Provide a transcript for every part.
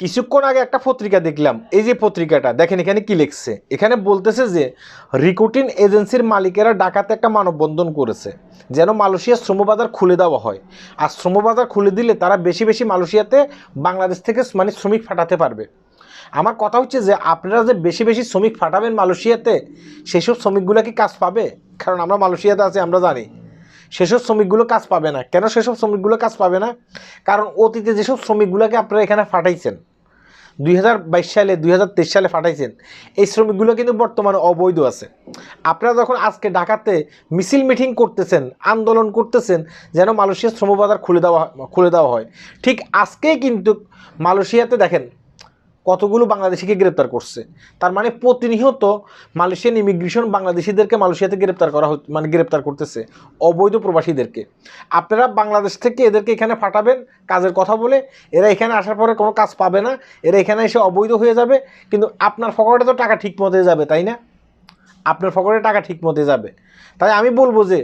কিছুক্ষণ আগে একটা পত্রিকা দেখলাম। এই যে পত্রিকাটা, দেখেন এখানে কি লিখছে? এখানে বলতেছে যে রিক্রুটিং এজেন্সির মালিকেরা ডাকাতে একটা মানববন্ধন করেছে, যেন মালয়েশিয়া শ্রমবাজার খুলে দেওয়া হয়। আর শ্রমবাজার খুলে দিলে তারা বেশি বেশি মালয়েশিয়াতে বাংলাদেশ থেকে মানে শ্রমিক ফাটাতে পারবে। আমার কথা হচ্ছে যে, আপনারা যে বেশি বেশি শ্রমিক ফাটাবেন মালয়েশিয়াতে, সেসব শ্রমিকগুলো কি কাজ পাবে? কারণ আমরা মালয়েশিয়াতে আছি, আমরা জানি। সেসব শ্রমিকগুলো কাজ পাবে না। কেন সেসব শ্রমিকগুলো কাজ পাবে না? কারণ অতীতে যেসব শ্রমিকগুলোকে আপনারা এখানে ফাটাইছেন দুই হাজার বাইশ সালে, দুই হাজার তেইশ সালে ফাটাইছেন এই শ্রমিকগুলো কিন্তু বর্তমানে অবৈধ আছে। আপনারা যখন আজকে ঢাকাতে মিছিল মিটিং করতেছেন, আন্দোলন করতেছেন, যেন মালয়েশিয়ার শ্রমবাজার খুলে দেওয়া খুলে দেওয়া হয়, ঠিক আজকেই কিন্তু মালয়েশিয়াতে দেখেন কতগুলো বাংলাদেশিকে গ্রেপ্তার করছে। তার মানে প্রতিনিয়ত মালয়েশিয়ান ইমিগ্রেশন বাংলাদেশিদেরকে মালয়েশিয়াতে গ্রেপ্তার করা মানে গ্রেপ্তার করতেছে অবৈধ প্রবাসীদেরকে। আপনারা বাংলাদেশ থেকে এদেরকে এখানে ফাটাবেন কাজের কথা বলে, এরা এখানে আসার পরে কোনো কাজ পাবে না, এরা এখানে এসে অবৈধ হয়ে যাবে, কিন্তু আপনার পকেটে তো টাকা ঠিক মতো যাবে, তাই না? আপনার পকেটে টাকা ঠিক মতো যাবে। তাই আমি বলব যে,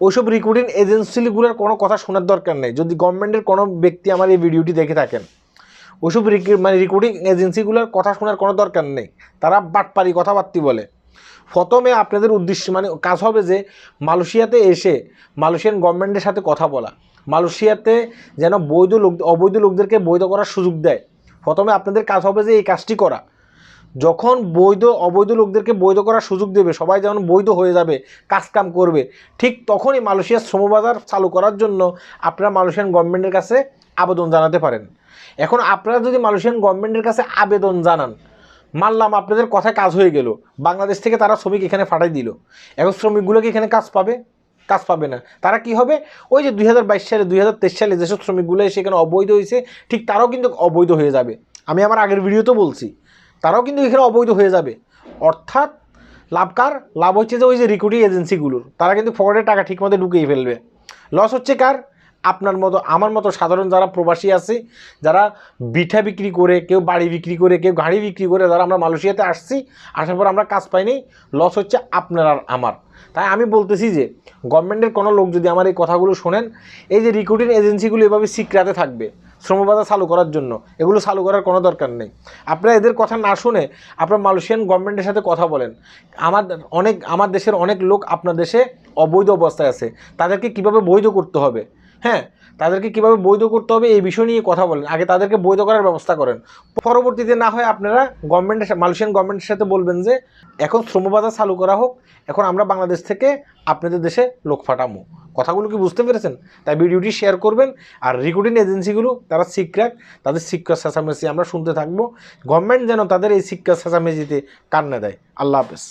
ওইসব রিক্রুটিং এজেন্সিগুলোর কোনো কথা শোনার দরকার নেই। যদি গভর্নমেন্টের কোনো ব্যক্তি আমার এই ভিডিওটি দেখে থাকেন ওইসব মানে রিক্রুটিং এজেন্সিগুলোর কথা শোনার কোনো দরকার নেই। তারা বাটপারি কথাবার্তি বলে। প্রথমে আপনাদের উদ্দেশ্য মানে কাজ হবে যে, মালয়েশিয়াতে এসে মালয়েশিয়ান গভর্নমেন্টের সাথে কথা বলা। মালয়েশিয়াতে যেন বৈধ লোক অবৈধ লোকদেরকে বৈধ করার সুযোগ দেয়। প্রথমে আপনাদের কাজ হবে যে এই কাজটি করা। যখন বৈধ, অবৈধ লোকদেরকে বৈধ করার সুযোগ দেবে, সবাই যেমন বৈধ হয়ে যাবে, কাজ কাম করবে, ঠিক তখনই মালয়েশিয়ার শ্রমবাজার চালু করার জন্য আপনারা মালয়েশিয়ান গভর্নমেন্টের কাছে আবেদন জানাতে পারেন। এখন আপনারা যদি মালয়েশিয়ান গভর্নমেন্টের কাছে আবেদন জানান, মানলাম আপনাদের কথায় কাজ হয়ে গেল, বাংলাদেশ থেকে তারা শ্রমিক এখানে ফাটাই দিল। এখন শ্রমিকগুলো কি এখানে কাজ পাবে? কাজ পাবে না। তারা কি হবে? ওই যে দুই হাজার বাইশ সালে, দুই সালে যেসব শ্রমিকগুলো এসে এখানে অবৈধ হয়েছে, ঠিক তারাও কিন্তু অবৈধ হয়ে যাবে। আমি আমার আগের ভিডিওতে বলছি, তারাও কিন্তু এখানে অবৈধ হয়ে যাবে। অর্থাৎ লাভ কার? লাভ হচ্ছে যে ওই যে রিক্রুটিং এজেন্সিগুলোর তারা কিন্তু ফকটের টাকা ঠিকমতো ঢুকিয়ে ফেলবে। লস হচ্ছে কার? আপনার মতো, আমার মতো সাধারণ যারা প্রবাসী আছে, যারা বিঠা বিক্রি করে, কেউ বাড়ি বিক্রি করে, কেউ গাড়ি বিক্রি করে, যারা আমরা মালয়েশিয়াতে আসছি, আসার পর আমরা কাজ পাইনি লস হচ্ছে আপনার আর আমার। তাই আমি বলতেছি যে গভর্নমেন্টের কোনো লোক যদি আমার এই কথাগুলো শোনেন, এই যে রিক্রুটিং এজেন্সিগুলো এভাবে সিক্রাতে থাকবে শ্রমবাজার চালু করার জন্য, এগুলো চালু করার কোনো দরকার নেই। আপনারা এদের কথা না শুনে আপনার মালয়েশিয়ান গভর্নমেন্টের সাথে কথা বলেন। আমার অনেক, আমার দেশের অনেক লোক আপনার দেশে অবৈধ অবস্থায় আছে। তাদেরকে কীভাবে বৈধ করতে হবে? হ্যাঁ তাদেরকে কীভাবে বৈধ করতে হবে এই বিষয় নিয়ে কথা বলেন। আগে তাদেরকে বৈধ করার ব্যবস্থা করেন। পরবর্তীতে না হয় আপনারা গভর্নমেন্টের মালয়েশিয়ান গভর্নমেন্টের সাথে বলবেন যে, এখন শ্রমবাজার চালু করা হোক, এখন আমরা বাংলাদেশ থেকে আপনাদের দেশে লোক ফাটামো কথাগুলো কি বুঝতে পেরেছেন? তাই ভিডিওটি শেয়ার করবেন আর রিক্রুটিং এজেন্সিগুলো তারা সিক্রাক তাদের শিক্ষা চেঁচামেচি আমরা শুনতে থাকব। গভর্নমেন্ট যেন তাদের এই শিক্ষা চেঁচামেচিতে কান্না দেয়। আল্লাহ হাফেজ।